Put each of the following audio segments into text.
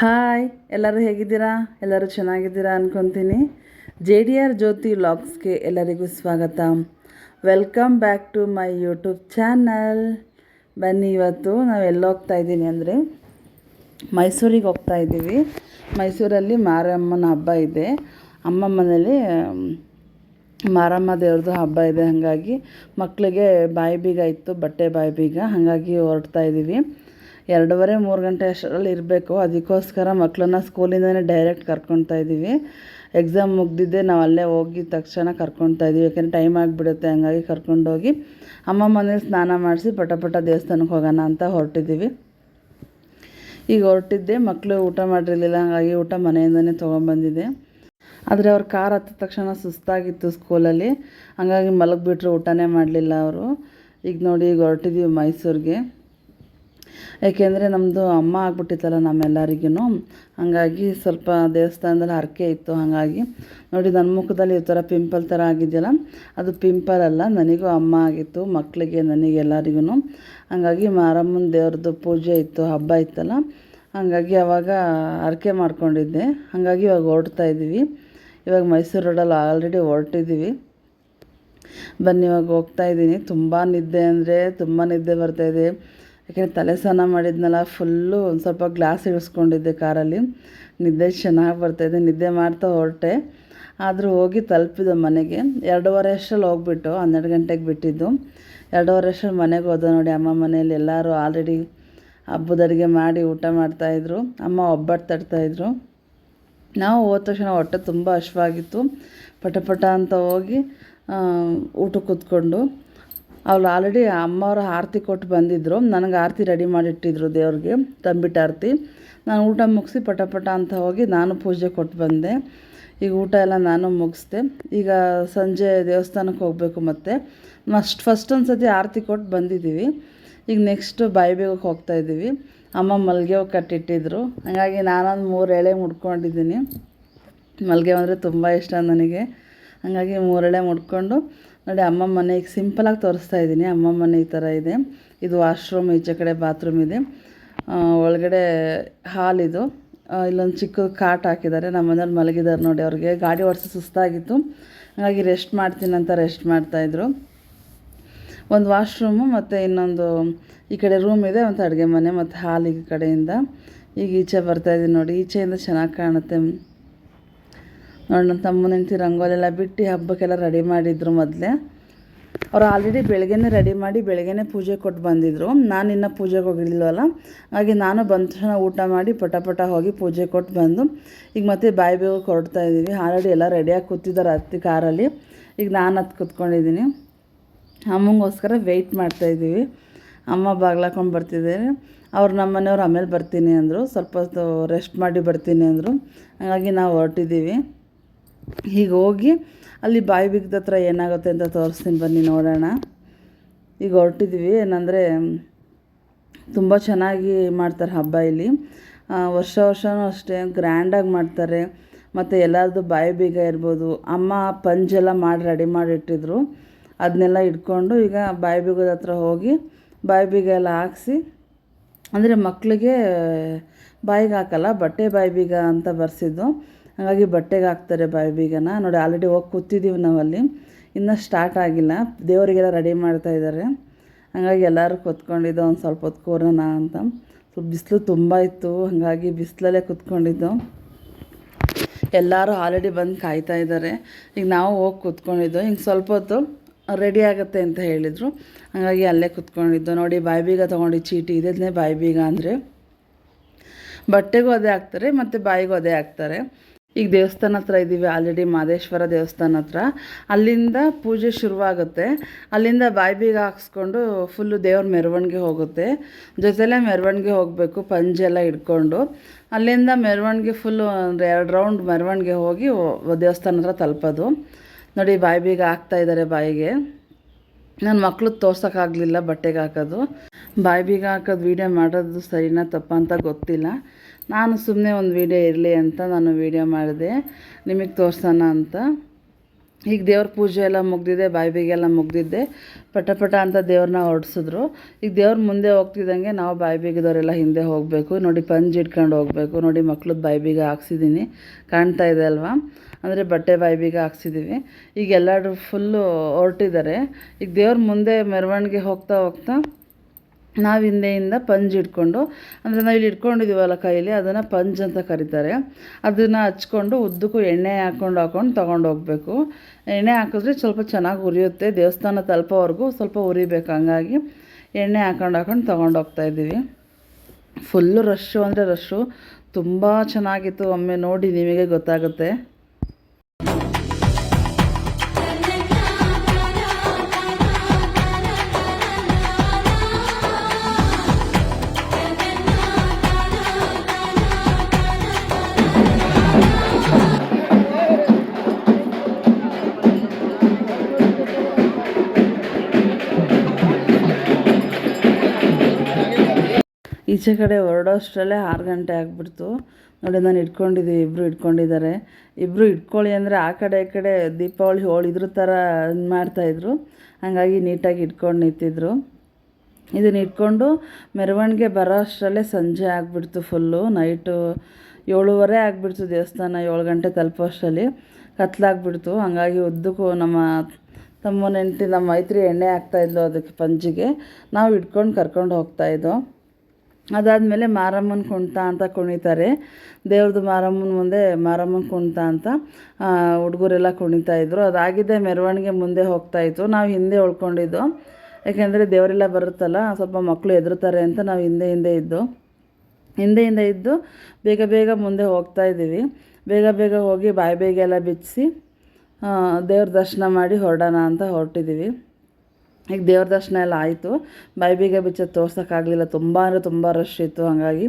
Hi ಎಲ್ಲರೂ ಹೇಗಿದ್ದೀರಾ? ಎಲ್ಲರೂ ಚೆನ್ನಾಗಿದ್ದೀರಾ ಅಂದ್ಕೊತೀನಿ ಜೆ ಡಿ ಆರ್ ಜ್ಯೋತಿ ವ್ಲಾಗ್ಸ್ಗೆ ಎಲ್ಲರಿಗೂ ಸ್ವಾಗತ. Welcome back to my YouTube channel ಬನ್ನಿ ಇವತ್ತು ನಾವು ಎಲ್ಲಿ ಹೋಗ್ತಾ ಇದ್ದೀನಿ ಅಂದರೆ ಮೈಸೂರಿಗೆ ಹೋಗ್ತಾ ಇದ್ದೀವಿ. ಮೈಸೂರಲ್ಲಿ ಮಾರಮ್ಮನ ಹಬ್ಬ ಇದೆ. ಅಮ್ಮ ಮನೇಲಿ ಮಾರಮ್ಮ ದೇವ್ರದ್ದು ಹಬ್ಬ ಇದೆ. ಹಾಗಾಗಿ ಮಕ್ಕಳಿಗೆ ಬಾಯಿ ಬೀಗ ಇತ್ತು, ಬಟ್ಟೆ ಬಾಯಿ ಬೀಗ. ಹಾಗಾಗಿ ಹೊರಡ್ತಾ ಇದ್ದೀವಿ. ಎರಡೂವರೆ, ಮೂರು ಗಂಟೆ ಅಷ್ಟರಲ್ಲಿ ಇರಬೇಕು. ಅದಕ್ಕೋಸ್ಕರ ಮಕ್ಕಳನ್ನ ಸ್ಕೂಲಿಂದನೇ ಡೈರೆಕ್ಟ್ ಕರ್ಕೊತಾ ಇದ್ದೀವಿ. ಎಕ್ಸಾಮ್ ಮುಗ್ದಿದ್ದೆ ನಾವು ಅಲ್ಲೇ ಹೋಗಿ ತಕ್ಷಣ ಕರ್ಕೊತಾ ಇದ್ದೀವಿ. ಯಾಕೆಂದರೆ ಟೈಮ್ ಆಗಿಬಿಡುತ್ತೆ, ಹಂಗಾಗಿ ಕರ್ಕೊಂಡೋಗಿ ಅಮ್ಮ ಮನೇಲಿ ಸ್ನಾನ ಮಾಡಿಸಿ ಪಟ ಪಟ ದೇವಸ್ಥಾನಕ್ಕೆ ಹೋಗೋಣ ಅಂತ ಹೊರಟಿದ್ದೀವಿ. ಈಗ ಹೊರಟಿದ್ದೆ ಮಕ್ಕಳು ಊಟ ಮಾಡಿರಲಿಲ್ಲ, ಹಾಗಾಗಿ ಊಟ ಮನೆಯಿಂದನೇ ತೊಗೊಂಬಂದಿದ್ದೆ ಆದರೆ ಅವ್ರ ಕಾರ್ ಹತ್ತಿದ ತಕ್ಷಣ ಸುಸ್ತಾಗಿತ್ತು ಸ್ಕೂಲಲ್ಲಿ. ಹಾಗಾಗಿ ಮಲಗಿಬಿಟ್ರು, ಊಟನೇ ಮಾಡಲಿಲ್ಲ ಅವರು. ಈಗ ನೋಡಿ, ಈಗ ಹೊರಟಿದ್ದೀವಿ ಮೈಸೂರಿಗೆ. ಏಕೆಂದರೆ ನಮ್ಮದು ಅಮ್ಮ ಆಗ್ಬಿಟ್ಟಿತ್ತಲ್ಲ ನಮ್ಮೆಲ್ಲರಿಗೂ ಹಾಗಾಗಿ ಸ್ವಲ್ಪ ದೇವಸ್ಥಾನದಲ್ಲಿ ಹರಕೆ ಇತ್ತು. ಹಾಗಾಗಿ ನೋಡಿ ನನ್ನ ಮುಖದಲ್ಲಿ ಈ ಥರ ಪಿಂಪಲ್ ಥರ ಆಗಿದೆಯಲ್ಲ. ಅದು ಪಿಂಪಲ್ ಅಲ್ಲ, ನನಗೂ ಅಮ್ಮ ಆಗಿತ್ತು, ಮಕ್ಕಳಿಗೆ, ನನಗೆ ಎಲ್ಲರಿಗೂ ಹಾಗಾಗಿ ಮಾರಮ್ಮನ ದೇವ್ರದ್ದು ಪೂಜೆ ಇತ್ತು, ಹಬ್ಬ ಇತ್ತಲ್ಲ. ಹಾಗಾಗಿ ಅವಾಗ ಹರಕೆ ಮಾಡ್ಕೊಂಡಿದ್ದೆ. ಹಾಗಾಗಿ ಇವಾಗ ಹೊರಡ್ತಾ ಇದ್ದೀವಿ. ಇವಾಗ ಮೈಸೂರು ರೋಡಲ್ಲಿ ಆಲ್ರೆಡಿ ಹೊರಟಿದ್ದೀವಿ. ಬನ್ನಿ, ಇವಾಗ ಹೋಗ್ತಾ ಇದ್ದೀನಿ. ತುಂಬ ನಿದ್ದೆ ಅಂದರೆ ತುಂಬ ನಿದ್ದೆ ಬರ್ತಾಯಿದೆ ಯಾಕೆಂದರೆ ತಲೆ ಸ್ನಾನ ಮಾಡಿದ್ನಲ್ಲ ಫುಲ್ಲು ಒಂದು ಸ್ವಲ್ಪ ಗ್ಲಾಸ್ ಇಳಿಸ್ಕೊಂಡಿದ್ದೆ ಕಾರಲ್ಲಿ. ನಿದ್ದೆ ಚೆನ್ನಾಗಿ ಬರ್ತಾಯಿದೆ ನಿದ್ದೆ ಮಾಡ್ತಾ ಹೊರಟೆ. ಆದರೂ ಹೋಗಿ ತಲುಪಿದ್ದು ಮನೆಗೆ. ಎರಡೂವರೆ ಅಷ್ಟರಲ್ಲಿ ಹೋಗ್ಬಿಟ್ಟು, ಹನ್ನೆರಡು ಗಂಟೆಗೆ ಬಿಟ್ಟಿದ್ದು. ಎರಡೂವರೆ ಅಷ್ಟರಲ್ಲಿ ಮನೆಗೆ ಹೋದ ನೋಡಿ ಅಮ್ಮ ಮನೆಯಲ್ಲಿ ಎಲ್ಲರೂ ಆಲ್ರೆಡಿ ಹಬ್ಬದ ಅಡುಗೆ ಮಾಡಿ ಊಟ ಮಾಡ್ತಾಯಿದ್ರು ಅಮ್ಮ ಒಬ್ಬಟ್ಟು ತಡ್ತಾಯಿದ್ರು ನಾವು ಹೋದ ತಕ್ಷಣ ಹೊಟ್ಟೆ ತುಂಬ ಹಶ್ವಾಗಿತ್ತು ಪಟ ಪಟ ಅಂತ ಹೋಗಿ ಊಟಕ್ಕೆ ಕೂತ್ಕೊಂಡು. ಅವ್ರು ಆಲ್ರೆಡಿ ಅಮ್ಮವ್ರು ಆರತಿ ಕೊಟ್ಟು ಬಂದಿದ್ದರು ನನಗೆ ಆರತಿ ರೆಡಿ ಮಾಡಿಟ್ಟಿದ್ರು ದೇವ್ರಿಗೆ, ತಂಬಿಟ್ಟು ಆರತಿ. ನಾನು ಊಟ ಮುಗಿಸಿ ಪಟ ಪಟ ಅಂತ ಹೋಗಿ ನಾನು ಪೂಜೆ ಕೊಟ್ಟು ಬಂದೆ. ಈಗ ಊಟ ಎಲ್ಲ ನಾನು ಮುಗಿಸ್ದೆ. ಈಗ ಸಂಜೆ ದೇವಸ್ಥಾನಕ್ಕೆ ಹೋಗಬೇಕು ಮತ್ತೆ. ಮಸ್ಟ್ ಫಸ್ಟ್ ಒಂದು ಸತಿ ಆರತಿ ಕೊಟ್ಟು ಬಂದಿದ್ದೀವಿ ಈಗ ನೆಕ್ಸ್ಟ್ ಬಾಯಿ ಬೇಗಕ್ಕೆ ಹೋಗ್ತಾ ಇದ್ದೀವಿ ಅಮ್ಮ ಮಲ್ಲಿಗೆ ಹೂ ಕಟ್ಟಿಟ್ಟಿದ್ರು. ಹಾಗಾಗಿ ನಾನೊಂದು ಮೂರು ಎಳೆ ಮುಡ್ಕೊಂಡಿದ್ದೀನಿ. ಮಲ್ಲಿಗೆ ಅಂದರೆ ತುಂಬ ಇಷ್ಟ ನನಗೆ. ಹಾಗಾಗಿ ಮೂರೆಳೆ ಮುಡ್ಕೊಂಡು ನೋಡಿ, ಅಮ್ಮ ಮನೆ ಈಗ ಸಿಂಪಲಾಗಿ ತೋರಿಸ್ತಾ ಇದ್ದೀನಿ. ಅಮ್ಮ ಮನೆ ಈ ಥರ ಇದೆ. ಇದು ವಾಶ್ರೂಮ್ ಈಚೆ ಕಡೆ ಬಾತ್ರೂಮ್ ಇದೆ. ಒಳಗಡೆ ಹಾಲ್ ಇದು. ಇಲ್ಲೊಂದು ಚಿಕ್ಕ ಕಾಟ್ ಹಾಕಿದ್ದಾರೆ. ನಮ್ಮ ಮನೇಲಿ ಮಲಗಿದ್ದಾರೆ ನೋಡಿ ಅವ್ರಿಗೆ. ಗಾಡಿ ಓಡಿಸಿ ಸುಸ್ತಾಗಿತ್ತು. ಹಾಗಾಗಿ ರೆಸ್ಟ್ ಮಾಡ್ತೀನಿ ಅಂತ ರೆಸ್ಟ್ ಮಾಡ್ತಾಯಿದ್ರು ಒಂದು ವಾಶ್ರೂಮು ಮತ್ತು ಇನ್ನೊಂದು ಈ ಕಡೆ ರೂಮ್ ಇದೆ ಮತ್ತು ಅಡುಗೆ ಮನೆ ಮತ್ತು ಹಾಲ್ ಈ ಕಡೆಯಿಂದ. ಈಗ ಈಚೆ ಬರ್ತಾಯಿದ್ದೀನಿ ನೋಡಿ. ಈಚೆಯಿಂದ ಚೆನ್ನಾಗಿ ಕಾಣುತ್ತೆ. ನೋಡಿ ನನ್ನ ತಮ್ಮನ ಹೆಂಡತಿ ರಂಗೋಲಿ ಎಲ್ಲ ಬಿಟ್ಟು ಹಬ್ಬಕ್ಕೆಲ್ಲ ರೆಡಿ ಮಾಡಿದ್ರು ಮೊದಲೇ. ಅವ್ರು ಆಲ್ರೆಡಿ ಬೆಳಗ್ಗೆನೇ ರೆಡಿ ಮಾಡಿ ಬೆಳಗ್ಗೆನೇ ಪೂಜೆ ಕೊಟ್ಟು ಬಂದಿದ್ದರು ನಾನು ಇನ್ನೂ ಪೂಜೆಗೆ ಹೋಗಿರ್ಲಿಲ್ವಲ್ಲ? ಹಾಗೆ ನಾನು ಬಂದ ತಕ್ಷಣ ಊಟ ಮಾಡಿ ಪಟ ಪಟ ಹೋಗಿ ಪೂಜೆ ಕೊಟ್ಟು ಬಂದು, ಈಗ ಮತ್ತೆ ಬಾಯಿ ಬೇಗ ಹೊರಡ್ತಾ ಇದ್ದೀವಿ ಆಲ್ರೆಡಿ ಎಲ್ಲ ರೆಡಿಯಾಗಿ ಕೂತಿದ್ದಾರೆ ಹತ್ತಿ ಕಾರಲ್ಲಿ. ಈಗ ನಾನು ಹತ್ತು ಕೂತ್ಕೊಂಡಿದ್ದೀನಿ. ಅಮ್ಮಂಗೋಸ್ಕರ ವೆಯ್ಟ್ ಮಾಡ್ತಾಯಿದ್ದೀವಿ ಅಮ್ಮ ಬಾಗ್ಲಾಕೊಂಡು ಬರ್ತಿದ್ದಾರೆ. ಅವ್ರು ನಮ್ಮ ಮನೆಯವ್ರು ಆಮೇಲೆ ಬರ್ತೀನಿ ಅಂದರು. ಸ್ವಲ್ಪ ರೆಸ್ಟ್ ಮಾಡಿ ಬರ್ತೀನಿ ಅಂದರು. ಹಾಗಾಗಿ ನಾವು ಹೊರಟಿದ್ದೀವಿ ಹೀಗೆ ಹೋಗಿ ಅಲ್ಲಿ ಬಾಯಿ ಬಿಗ್ದ ಹತ್ರ ಏನಾಗುತ್ತೆ ಅಂತ ತೋರಿಸ್ತೀನಿ, ಬನ್ನಿ ನೋಡೋಣ. ಈಗ ಹೊರಟಿದ್ವಿ ಏನಂದರೆ, ತುಂಬ ಚೆನ್ನಾಗಿ ಮಾಡ್ತಾರೆ ಹಬ್ಬ ಇಲ್ಲಿ. ವರ್ಷ ವರ್ಷವೂ ಅಷ್ಟೇ ಗ್ರ್ಯಾಂಡಾಗಿ ಮಾಡ್ತಾರೆ. ಮತ್ತು ಎಲ್ಲರದ್ದು ಬಾಯಿ ಬೀಗ ಇರ್ಬೋದು. ಅಮ್ಮ ಪಂಜೆಲ್ಲ ಮಾಡಿ ರೆಡಿ ಮಾಡಿ ಇಟ್ಟಿದ್ರು. ಅದನ್ನೆಲ್ಲ ಇಟ್ಕೊಂಡು ಈಗ ಬಾಯಿ ಬೀಗದ ಹತ್ರ ಹೋಗಿ ಬಾಯಿ ಬೀಗ ಎಲ್ಲ ಹಾಕ್ಸಿ, ಅಂದರೆ ಮಕ್ಕಳಿಗೆ ಬಾಯಿಗೆ ಹಾಕಲ್ಲ, ಬಟ್ಟೆ ಬಾಯಿ ಬೀಗ ಅಂತ ಬರ್ಸಿದ್ದು. ಹಾಗಾಗಿ ಬಟ್ಟೆಗೆ ಹಾಕ್ತಾರೆ ಬಾಯಿ ಬೀಗನ. ನೋಡಿ ಆಲ್ರೆಡಿ ಹೋಗಿ ಕೂತಿದ್ದೀವಿ ನಾವಲ್ಲಿ. ಇನ್ನೂ ಸ್ಟಾರ್ಟ್ ಆಗಿಲ್ಲ. ದೇವರಿಗೆಲ್ಲ ರೆಡಿ ಮಾಡ್ತಾ ಇದ್ದಾರೆ ಹಾಗಾಗಿ ಎಲ್ಲರೂ ಕೂತ್ಕೊಂಡಿದ್ದು ಒಂದು ಸ್ವಲ್ಪ ಹೊತ್ತು ಕೂರೋಣ ಅಂತ. ಸ್ವಲ್ಪ ಬಿಸಿಲು ತುಂಬ ಇತ್ತು. ಹಾಗಾಗಿ ಬಿಸಿಲಲ್ಲೇ ಕೂತ್ಕೊಂಡಿದ್ದು. ಎಲ್ಲರೂ ಆಲ್ರೆಡಿ ಬಂದು ಕಾಯ್ತಾ ಇದ್ದಾರೆ ಈಗ ನಾವು ಹೋಗಿ ಕೂತ್ಕೊಂಡಿದ್ದು. ಹಿಂಗೆ ಸ್ವಲ್ಪ ಹೊತ್ತು ರೆಡಿ ಆಗುತ್ತೆ ಅಂತ ಹೇಳಿದರು. ಹಾಗಾಗಿ ಅಲ್ಲೇ ಕೂತ್ಕೊಂಡಿದ್ದು. ನೋಡಿ, ಬಾಯಿ ಬೀಗ ತೊಗೊಂಡು ಚೀಟಿ ಇದನ್ನೇ ಬಾಯಿ ಬೀಗ ಅಂದರೆ. ಬಟ್ಟೆಗೂ ಅದೇ ಹಾಕ್ತಾರೆ, ಮತ್ತು ಬಾಯಿಗೂ ಅದೇ ಹಾಕ್ತಾರೆ. ಈಗ ದೇವಸ್ಥಾನ ಹತ್ರ ಇದ್ದೀವಿ ಆಲ್ರೆಡಿ ಮಾದೇಶ್ವರ ದೇವಸ್ಥಾನ ಹತ್ರ. ಅಲ್ಲಿಂದ ಪೂಜೆ ಶುರುವಾಗುತ್ತೆ. ಅಲ್ಲಿಂದ ಬಾಯಿ ಬೀಗ ಹಾಕ್ಸ್ಕೊಂಡು ಫುಲ್ಲು ದೇವ್ರ ಮೆರವಣಿಗೆ ಹೋಗುತ್ತೆ. ಜೊತೆಲೇ ಮೆರವಣಿಗೆ ಹೋಗಬೇಕು ಪಂಜೆಲ್ಲ ಇಟ್ಕೊಂಡು ಅಲ್ಲಿಂದ ಮೆರವಣಿಗೆ ಫುಲ್ಲು ಒಂದು ಎರಡು ರೌಂಡ್ ಮೆರವಣಿಗೆ ಹೋಗಿ ದೇವಸ್ಥಾನ ಹತ್ರ ತಲುಪೋದು. ನೋಡಿ, ಬಾಯಿ ಬೀಗ ಹಾಕ್ತಾ ಇದ್ದಾರೆ ಬಾಯಿಗೆ. ನನ್ನ ಮಕ್ಕಳು ತೋರ್ಸೋಕ್ಕಾಗಲಿಲ್ಲ ಬಟ್ಟೆಗೆ ಹಾಕೋದು. ಬಾಯಿ ಬೀಗ ಹಾಕೋದು ವೀಡಿಯೋ ಮಾಡೋದು ಸರಿನಾ ತಪ್ಪ ಅಂತ ಗೊತ್ತಿಲ್ಲ. ನಾನು ಸುಮ್ಮನೆ ಒಂದು ವೀಡಿಯೋ ಇರಲಿ ಅಂತ ನಾನು ವೀಡಿಯೋ ಮಾಡಿದೆ. ನಿಮಗೆ ತೋರ್ಸೋಣ ಅಂತ. ಈಗ ದೇವ್ರ ಪೂಜೆ ಎಲ್ಲ ಮುಗ್ದಿದೆ ಬಾಯಿ ಬೀಗೆಲ್ಲ ಮುಗ್ದಿದ್ದೆ. ಪಟ ಪಟ ಅಂತ ದೇವ್ರನ್ನ ಹೊಡ್ಸಿದ್ರು ಈಗ ದೇವ್ರ ಮುಂದೆ ಹೋಗ್ತಿದ್ದಂಗೆ ನಾವು ಬಾಯಿ ಬೀಗದವರೆಲ್ಲ ಹಿಂದೆ ಹೋಗಬೇಕು. ನೋಡಿ ಪಂಜ್ ಇಟ್ಕೊಂಡು ಹೋಗಬೇಕು. ನೋಡಿ ಮಕ್ಳದ್ದು ಬಾಯಿ ಬೀಗ ಹಾಕ್ಸಿದ್ದೀನಿ ಕಾಣ್ತಾ ಇದೆ ಅಲ್ವಾ? ಅಂದರೆ ಬಟ್ಟೆ ಬಾಯಿ ಬೀಗ ಹಾಕ್ಸಿದ್ದೀವಿ ಈಗ ಎಲ್ಲರೂ ಫುಲ್ಲು ಹೊರಟಿದ್ದಾರೆ. ಈಗ ದೇವ್ರ ಮುಂದೆ ಮೆರವಣಿಗೆ ಹೋಗ್ತಾ ಹೋಗ್ತಾ ನಾವು ಹಿಂದೆಯಿಂದ ಪಂಜ್ ಇಟ್ಕೊಂಡು ಅಂದರೆ ನಾವು ಇಲ್ಲಿ ಇಟ್ಕೊಂಡಿದ್ದೀವಲ್ಲ ಕೈಯಲ್ಲಿ ಅದನ್ನು ಪಂಜ್ ಅಂತ ಕರೀತಾರೆ. ಅದನ್ನು ಹಚ್ಕೊಂಡು ಉದ್ದಕ್ಕೂ ಎಣ್ಣೆ ಹಾಕ್ಕೊಂಡು ಹಾಕ್ಕೊಂಡು ತೊಗೊಂಡು ಹೋಗಬೇಕು. ಎಣ್ಣೆ ಹಾಕಿದ್ರೆ ಸ್ವಲ್ಪ ಚೆನ್ನಾಗಿ ಉರಿಯುತ್ತೆ. ದೇವಸ್ಥಾನ ತಲುಪೋವರೆಗೂ ಸ್ವಲ್ಪ ಉರಿಬೇಕು. ಹಂಗಾಗಿ ಎಣ್ಣೆ ಹಾಕೊಂಡು ಹಾಕೊಂಡು ತೊಗೊಂಡು ಹೋಗ್ತಾ ಇದ್ದೀವಿ. ಫುಲ್ಲು ರಶ್ಶು ಅಂದರೆ ರಶ್ಶು ತುಂಬ ಚೆನ್ನಾಗಿತ್ತು. ಒಮ್ಮೆ ನೋಡಿ ನಿಮಗೆ ಗೊತ್ತಾಗುತ್ತೆ. ಈಚೆ ಕಡೆ ಹೊರಡೋಷ್ಟರಲ್ಲೇ ಆರು ಗಂಟೆ ಆಗಿಬಿಡ್ತು. ನೋಡಿ, ನಾನು ಇಟ್ಕೊಂಡಿದ್ದೀವಿ ಇಬ್ಬರು ಇಟ್ಕೊಂಡಿದ್ದಾರೆ. ಇಬ್ಬರು ಇಟ್ಕೊಳ್ಳಿ ಅಂದರೆ ಆ ಕಡೆ ಈ ಕಡೆ ದೀಪಾವಳಿ ಹೋಳಿ ಇದ್ರ ಥರ ಮಾಡ್ತಾಯಿದ್ರು ಹಾಗಾಗಿ ನೀಟಾಗಿ ಇಟ್ಕೊಂಡು ನಿಂತಿದ್ರು. ಇದನ್ನ ಇಟ್ಕೊಂಡು ಮೆರವಣಿಗೆ ಬರೋ ಅಷ್ಟರಲ್ಲೇ ಸಂಜೆ ಆಗಿಬಿಡ್ತು ಫುಲ್ಲು. ನೈಟು ಏಳುವರೆ ಆಗಿಬಿಡ್ತು ದೇವಸ್ಥಾನ, ಏಳು ಗಂಟೆ ತಲುಪೋ ಅಷ್ಟರಲ್ಲಿ ಕತ್ಲಾಗ್ಬಿಡ್ತು. ಹಾಗಾಗಿ ಉದ್ದಕ್ಕೂ ನಮ್ಮ ತಮ್ಮ ನೆಂಟಿ ನಮ್ಮ ಮೈತ್ರಿ ಎಣ್ಣೆ ಹಾಕ್ತಾಯಿದ್ಲು ಅದಕ್ಕೆ ಪಂಜಿಗೆ ನಾವು ಇಟ್ಕೊಂಡು ಕರ್ಕೊಂಡು ಹೋಗ್ತಾಯಿದ್ದೋ ಅದಾದಮೇಲೆ ಮಾರಮ್ಮನ ಕುಣಿತ ಅಂತ ಕುಣಿತಾರೆ. ದೇವ್ರದ್ದು ಮಾರಮ್ಮನ ಮುಂದೆ ಮಾರಮ್ಮನ ಕುಣಿತ ಅಂತ ಹುಡುಗರೆಲ್ಲ ಕುಣಿತಾ ಇದ್ರು. ಅದಾಗಿದೆ, ಮೆರವಣಿಗೆ ಮುಂದೆ ಹೋಗ್ತಾಯಿತ್ತು ನಾವು ಹಿಂದೆ ಉಳ್ಕೊಂಡಿದ್ದು. ಯಾಕೆಂದರೆ ದೇವರೆಲ್ಲ ಬರುತ್ತಲ್ಲ, ಸ್ವಲ್ಪ ಮಕ್ಕಳು ಹೆದರ್ತಾರೆ ಅಂತ ನಾವು ಹಿಂದೆ ಹಿಂದೆ ಇದ್ದು. ಹಿಂದೆ ಹಿಂದೆ ಇದ್ದು ಬೇಗ ಬೇಗ ಮುಂದೆ ಹೋಗ್ತಾ ಇದ್ದೀವಿ. ಬೇಗ ಬೇಗ ಹೋಗಿ ಬಾಯಿ ಬೇಗ ಎಲ್ಲ ಬಿಚ್ಚಿಸಿ ದೇವ್ರ ದರ್ಶನ ಮಾಡಿ ಹೊರಡೋಣ ಅಂತ ಹೊರಟಿದ್ದೀವಿ. ಈಗ ದೇವ್ರ ದರ್ಶನ ಎಲ್ಲ ಆಯಿತು. ಬಾಯಿ ಬೀಗ ಬಿಚ್ಚೋದು ತೋರ್ಸೋಕ್ಕಾಗಲಿಲ್ಲ. ತುಂಬ ಅಂದರೆ ತುಂಬ ರಶ್ ಇತ್ತು ಹಾಗಾಗಿ.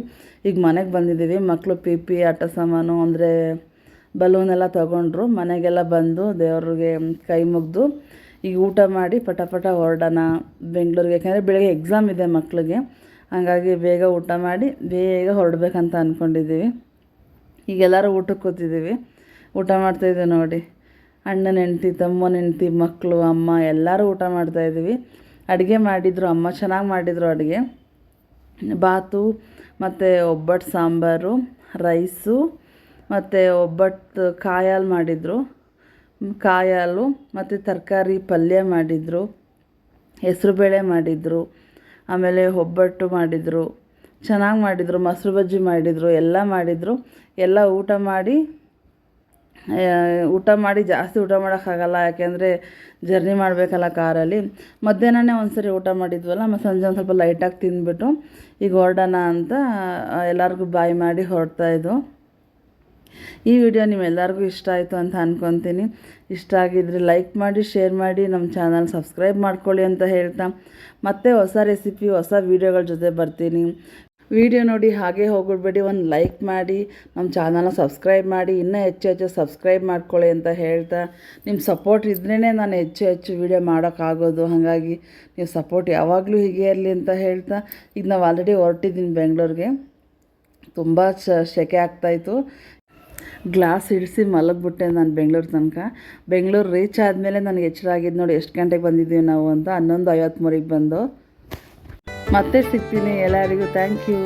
ಈಗ ಮನೆಗೆ ಬಂದಿದ್ದೀವಿ. ಮಕ್ಕಳು ಪಿ ಪಿ, ಆಟ ಸಾಮಾನು ಅಂದರೆ ಬಲೂನ್ ಎಲ್ಲ ತೊಗೊಂಡ್ರು. ಮನೆಗೆಲ್ಲ ಬಂದು ದೇವ್ರಿಗೆ ಕೈ ಮುಗಿದು ಈಗ ಊಟ ಮಾಡಿ ಪಟ ಪಟ ಹೊರಡೋಣ ಬೆಂಗಳೂರಿಗೆ. ಯಾಕೆಂದರೆ ಬೆಳಗ್ಗೆ ಎಕ್ಸಾಮ್ ಇದೆ ಮಕ್ಕಳಿಗೆ ಹಾಗಾಗಿ ಬೇಗ ಊಟ ಮಾಡಿ ಬೇಗ ಹೊರಡ್ಬೇಕಂತ ಅಂದ್ಕೊಂಡಿದ್ದೀವಿ ಈಗ ಎಲ್ಲರೂ ಊಟಕ್ಕೆ ಕೂತಿದ್ದೀವಿ. ಊಟ ಮಾಡ್ತಾಯಿದ್ದೀವಿ ನೋಡಿ. ಅಣ್ಣನ ಹೆಂಡ್ತಿ ತಮ್ಮನ ಹೆಂಡ್ತಿ ಮಕ್ಕಳು ಅಮ್ಮ ಎಲ್ಲರೂ ಊಟ ಮಾಡ್ತಾಯಿದ್ದೀವಿ ಅಡುಗೆ ಮಾಡಿದರು, ಅಮ್ಮ ಚೆನ್ನಾಗಿ ಮಾಡಿದರು ಅಡುಗೆ. ಬಾತು, ಮತ್ತು ಒಬ್ಬಟ್ಟು ಸಾಂಬಾರು, ರೈಸು, ಮತ್ತು ಒಬ್ಬಟ್ಟು ಕಾಯಾಲು ಮಾಡಿದರು. ಕಾಯಾಲು, ಮತ್ತು ತರಕಾರಿ ಪಲ್ಯ ಮಾಡಿದರು. ಹೆಸರುಬೇಳೆ ಮಾಡಿದರು. ಆಮೇಲೆ ಒಬ್ಬಟ್ಟು ಮಾಡಿದರು. ಚೆನ್ನಾಗಿ ಮಾಡಿದರು, ಮೊಸರು ಬಜ್ಜಿ ಮಾಡಿದರು, ಎಲ್ಲ ಮಾಡಿದರು. ಎಲ್ಲ ಊಟ ಮಾಡಿ ಊಟ ಮಾಡಿ ಜಾಸ್ತಿ ಊಟ ಮಾಡೋಕ್ಕಾಗಲ್ಲ, ಯಾಕೆಂದರೆ ಜರ್ನಿ ಮಾಡಬೇಕಲ್ಲ ಕಾರಲ್ಲಿ. ಮಧ್ಯಾಹ್ನನೇ ಒಂದು ಸರಿ ಊಟ ಮಾಡಿದ್ವಲ್ಲ ಮತ್ತು ಸಂಜೆ ಒಂದು ಸ್ವಲ್ಪ ಲೈಟಾಗಿ ತಿಂದ್ಬಿಟ್ಟು ಈಗ ಹೊರಡೋಣ ಅಂತ ಎಲ್ಲರಿಗೂ ಬಾಯ್ ಮಾಡಿ ಹೊರಡ್ತಾಯಿದ್ದು ಈ ವಿಡಿಯೋ ನಿಮ್ಮೆಲ್ಲರಿಗೂ ಇಷ್ಟ ಆಯಿತು ಅಂತ ಅಂದ್ಕೊತೀನಿ ಇಷ್ಟ ಆಗಿದ್ರೆ ಲೈಕ್ ಮಾಡಿ ಶೇರ್ ಮಾಡಿ ನಮ್ಮ ಚಾನಲ್ ಸಬ್ಸ್ಕ್ರೈಬ್ ಮಾಡ್ಕೊಳ್ಳಿ ಅಂತ ಹೇಳ್ತಾ. ಮತ್ತೆ ಹೊಸ ರೆಸಿಪಿ ಹೊಸ ವೀಡಿಯೋಗಳ ಜೊತೆ ಬರ್ತೀನಿ. ವಿಡಿಯೋ ನೋಡಿ ಹಾಗೆ ಹೋಗ್ಬಿಡ್ಬೇಡಿ, ಒಂದು ಲೈಕ್ ಮಾಡಿ ನಮ್ಮ ಚಾನಲ್ನ ಸಬ್ಸ್ಕ್ರೈಬ್ ಮಾಡಿ, ಇನ್ನೂ ಹೆಚ್ಚು ಹೆಚ್ಚು ಸಬ್ಸ್ಕ್ರೈಬ್ ಮಾಡ್ಕೊಳ್ಳಿ ಅಂತ ಹೇಳ್ತಾ. ನಿಮ್ಮ ಸಪೋರ್ಟ್ ಇದ್ರೇ ನಾನು ಹೆಚ್ಚು ಹೆಚ್ಚು ವೀಡಿಯೋ ಮಾಡೋಕ್ಕಾಗೋದು. ಹಾಗಾಗಿ ನೀವು ಸಪೋರ್ಟ್ ಯಾವಾಗಲೂ ಹೀಗೆ ಇರಲಿ ಅಂತ ಹೇಳ್ತಾ. ಈಗ ನಾವು ಆಲ್ರೆಡಿ ಹೊರಟಿದ್ದೀನಿ ಬೆಂಗಳೂರಿಗೆ. ತುಂಬ ಸೆಕೆ ಆಗ್ತಾಯಿತ್ತು ಗ್ಲಾಸ್ ಇಳಿಸಿ ಮಲಗಿಬಿಟ್ಟೆ ನಾನು ಬೆಂಗಳೂರು ತನಕ. ಬೆಂಗಳೂರು ರೀಚ್ ಆದಮೇಲೆ ನನಗೆ ಎಚ್ಚರ ಆಗಿದ್ದು ನೋಡಿ ಎಷ್ಟು ಗಂಟೆಗೆ ಬಂದಿದ್ದೀವಿ ನಾವು ಅಂತ. ಹನ್ನೊಂದು ಐವತ್ತ್ಮೂರಿಗೆ ಬಂದು. ಮತ್ತೆ ಸಿಗ್ತೀನಿ ಎಲ್ಲರಿಗೂ. Thank you